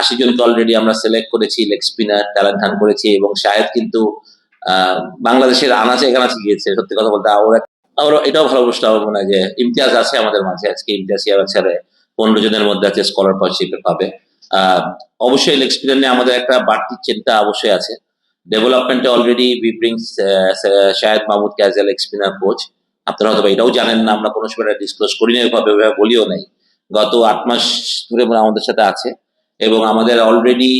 আশি জনকে অলরেডি আমরা সিলেক্ট করেছি লেগ স্পিনার ট্যালেন্ট হান্ট করেছি এবং শাহেদ কিন্তু বাংলাদেশের আনাচে এখানে গিয়েছে, সত্যি কথা বলতে। ওর এটাও ভালো প্রশ্ন, আমার মনে হয় যে ইমতিয়াজ আছে আমাদের মাঝে আজকে, ইমতিয়াজ ইয়ার ছেড়ে পনেরো জনের মধ্যে আছে স্কলারশিপ পাবে। অবশ্যই লেগ স্পিনার নিয়ে আমাদের একটা বাড়তি চিন্তা অবশ্যই আছে। ডেভেলপমেন্টে already we bring Shahed মাহমুদকে as a leg spinner coach আপনারা হয়তো এটাও জানেন না, আমরা কোনো সময় ডিসক্লোজ করি না এভাবে বলিও নাই। গত আট মাস ধরে আমাদের সাথে আছে। এবং আমাদের অলরেডি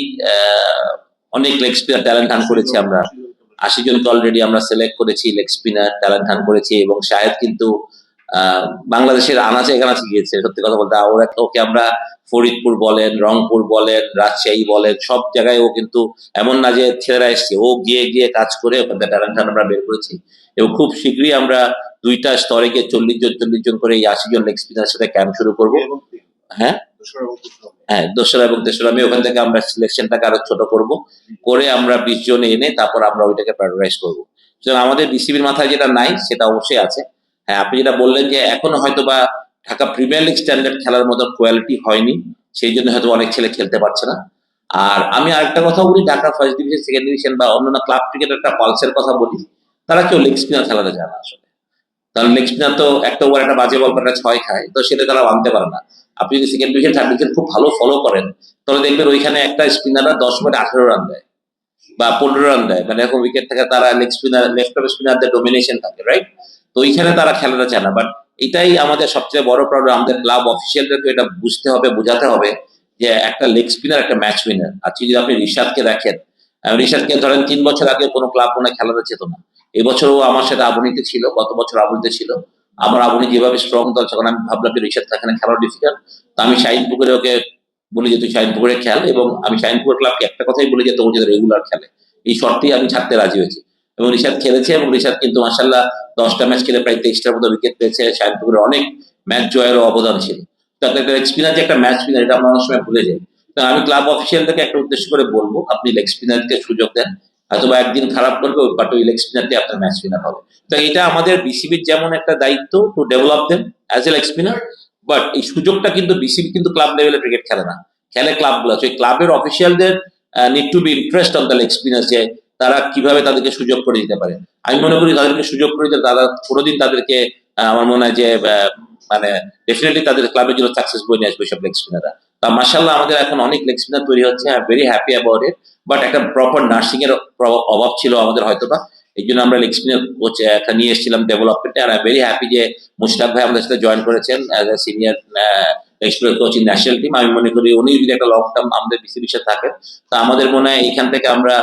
অনেক লেগ স্পিনার ট্যালেন্ট হান করেছি আমরা। আশি জনকে অলরেডি আমরা সিলেক্ট করেছি লেগ স্পিনার ট্যালেন্ট হান করেছি এবং শাহেদ কিন্তু বাংলাদেশের আনাচে এখানে গিয়েছে, সত্যি কথা বলতে। ওর ওকে আমরা ফরিদপুর বলেন, রংপুর বলেন, রাজশাহী বলেন, সব জায়গায় ও কিন্তু এমন না যে ছেলেরা এসছে, ও গিয়ে গিয়ে কাজ করে ওখান থেকে ট্যালেন্ট আমরা বের করেছি। এবং খুব শীঘ্রই আমরা দুইটা স্তরে গিয়ে চল্লিশ জন চল্লিশ জন করে এই আশি জন লেগ স্পিনার সাথে ক্যাম্প শুরু করব। হ্যাঁ? হ্যাঁ দোসরা এবং তেসরা। আমি ওখান থেকে আমরা সিলেকশনটাকে আরও ছোট করব। করে আমরা বিশ জন এনে তারপর আমরা ওইটাকে করব। সুতরাং আমাদের বিসিবির মাথায় যেটা নাই, সেটা অবশ্যই আছে। হ্যাঁ আপনি যেটা বললেন যে হয়তো বা ঢাকা প্রিমিয়ার লিগ স্ট্যান্ডার্ড খেলার মতো কোয়ালিটি হয়নি, সেই জন্য হয়তো অনেক ছেলে খেলতে পারছে না। আর আমি আরেকটা কথা বলি Dhaka first division second division বা অন্যান্য ক্লাব ক্রিকেটের একটা পালসের কথা বলি, তারা কেউ লেগ স্পিনার জানে না আসলে। কারণ লেগ স্পিনার তো একটা ওভার একটা বাজে বল ছয় খায়, তো সেটা তারা আনতে পারে না। আপনি যদি সেকেন্ড ডিভিশন থার্ড ডিভিশন খুব ভালো ফলো করেন তাহলে দেখবেন ওইখানে একটা স্পিনাররা দশ ওভারে আঠেরো রান দেয় বা পনেরো রান দেয়। মানে এরকম উইকেট থেকে তারা লেগ স্পিনার লেফট অফ স্পিনারদের ডোমিনেশন থাকে রাইট তো ওইখানে তারা খেলাটা চায় না বাট এটাই আমাদের সবচেয়ে বড় প্রবলেম আমাদের ক্লাব অফিসিয়ালদেরকে এটা বুঝতে হবে বোঝাতে হবে যে একটা লেগ স্পিনার একটা ম্যাচ উইনার আজকে যদি আপনি দেখেন আহ, রিশাদকে ধরেন তিন বছর আগে কোনো ক্লাব কোনো খেলাতে চেত না। এবছরও আমার সাথে আবনীতে ছিল গত বছর আবনীতে ছিল। আমার আবনী যেভাবে স্ট্রং দল তখন আমি ভাবলাম যে রিশাদ এখানে খেলার ডিফিকাল্ট তো আমি শাহিন পুকুরে ওকে বলি যে, তুই শাহিন পুকুরে খেল। এবং আমি শাহিন পুকুর ক্লাবকে একটা কথাই বলি যে, তোর যদি রেগুলার খেলে। এই শর্তেই আমি ছাড়তে রাজি হয়েছি। এবং রিশাদ খেলেছে এবং রিশাদ কিন্তু মাসাল্লাহ দশটা ম্যাচ খেলে প্রায় তেইশটার মতো উইকেট পেয়েছে। শাহিন পুকুরে অনেক ম্যাচ জয়েরও অবদান ছিল। তাতে একটা স্পিনার যে একটা ম্যাচ স্পিনার এটা আমরা অনেক সময় ভুলে যাই। তো আমি ক্লাব অফিসিয়ালদেরকে একটা উদ্দেশ্য করে বলব, আপনি লেগ স্পিনারকে সুযোগ দেন। হয়তো বা একদিন খারাপ করবে বাট ওই লেগ স্পিনারটি আপনার ম্যাচ স্পিনার হবে। তো এটা আমাদের বিসিবির যেমন একটা দায়িত্ব to develop then as a spinner but এই সুযোগটা কিন্তু বিসিবি কিন্তু ক্লাব লেভেলে ক্রিকেট খেলে না। খেলে ক্লাবগুলো সেই ক্লাবের অফিসিয়ালদের need to be interest on the leg spinner যে তারা কীভাবে তাদেরকে সুযোগ করে দিতে পারে। আমি মনে করি তাদেরকে সুযোগ করে দিতে, তারা কোনোদিন তাদেরকে আমার মনে হয় যে মানে ডেফিনেটলি তাদের ক্লাবের জন্য সাকসেস বই নিয়ে আসবে সব লেগ স্পিনাররা তা মার্শাল্লাহ আমাদের এখন অনেক লেগ স্পিনার তৈরি হচ্ছে I very happy about it but একটা প্রপার নার্সিং এর অভাব ছিল আমাদের হয়তো বা এই জন্য আমরা লেগ স্পিনার কোচ একটা নিয়ে এসেছিলাম ডেভেলপমেন্টে আর আই ভেরি হ্যাপি যে মুশতাক ভাই আমাদের সাথে জয়েন করেছেন as a senior leg spinner coach in national team আমি মনে করি উনি যদি একটা লং টার্ম আমাদের বিসিবির সাথে থাকেন, তা আমাদের মনে হয় এখান থেকে আমরা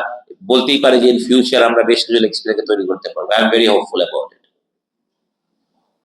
বলতেই পারি যে ইন ফিউচার আমরা বেশ কিছু লেগ স্পিনারকে তৈরি করতে পারব I am very hopeful about